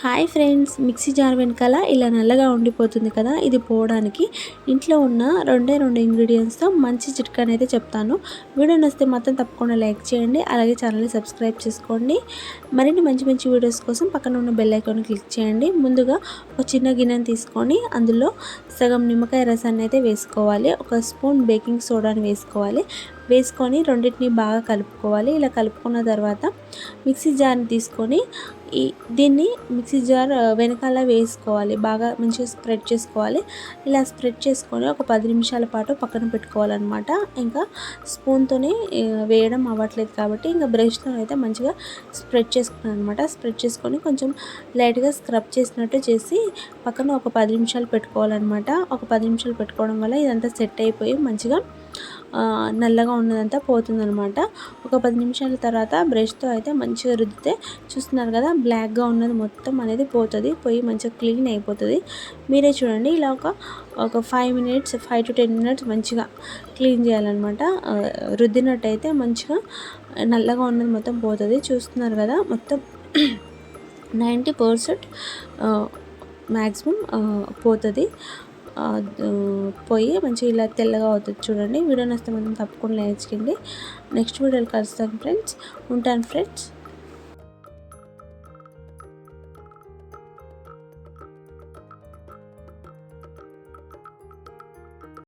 Hi friends mixie jar వెనకాల ఇలా నల్లగా ఉండిపోతుంది కదా ఇది పోవడానికి. ఇంట్లో ఉన్న రెండే రెండు ఇంగ్రీడియంట్స్తో మంచి చిట్కాని అయితే చెప్తాను. వీడియో నచ్చితే మాత్రం తప్పకుండా లైక్ చేయండి అలాగే ఛానల్ని సబ్స్క్రైబ్ చేసుకోండి. మరిన్ని మంచి మంచి వీడియోస్ కోసం పక్కన ఉన్న బెల్ ఐకాన్ క్లిక్ చేయండి. ముందుగా ఒక చిన్న గిన్నెని తీసుకొని అందులో సగం నిమ్మకాయ రసాన్ని అయితే వేసుకోవాలి. ఒక స్పూన్ బేకింగ్ సోడాని వేసుకోవాలి. వేసుకొని రెండింటిని బాగా కలుపుకోవాలి. ఇలా కలుపుకున్న తర్వాత మిక్సీ జార్ని తీసుకొని ఈ దీన్ని మిక్సీ జార్ వెనకాల వేసుకోవాలి. బాగా మంచిగా స్ప్రెడ్ చేసుకోవాలి. ఇలా స్ప్రెడ్ చేసుకొని ఒక పది నిమిషాల పాటు పక్కన పెట్టుకోవాలన్నమాట. ఇంకా స్పూన్తోనే వేయడం అవ్వట్లేదు కాబట్టి ఇంకా బ్రష్తో అయితే మంచిగా స్ప్రెడ్ చేసుకున్నాను అనమాట స్ప్రెడ్ చేసుకొని కొంచెం లైట్గా స్క్రబ్ చేసినట్టు చేసి పక్కన ఒక పది నిమిషాలు పెట్టుకోవాలన్నమాట. ఒక పది నిమిషాలు పెట్టుకోవడం వల్ల ఇదంతా సెట్ అయిపోయి మంచిగా నల్లగా ఉన్నదంతా పోతుందనమాట ఒక పది నిమిషాల తర్వాత బ్రష్తో అయితే మంచిగా రుద్దితే చూస్తున్నారు కదా బ్లాక్గా ఉన్నది మొత్తం అనేది పోతుంది పోయి మంచిగా క్లీన్ అయిపోతుంది. మీరే చూడండి ఇలా ఒక ఒక five minutes five to ten minutes మంచిగా క్లీన్ చేయాలన్నమాట. రుద్దినట్టయితే మంచిగా నల్లగా ఉన్నది మొత్తం పోతుంది. చూస్తున్నారు కదా మొత్తం నైంటీ పర్సెంట్ మ్యాక్సిమం పోతుంది. పోయి మంచిగా ఇలా తెల్లగా అవుతుంది చూడండి. వీడియో నచ్చితే మనం తప్పకుండా నేర్చుకోండి నెక్స్ట్ వీడియోలు కలుస్తాను ఫ్రెండ్స్. ఉంటాను ఫ్రెండ్స్.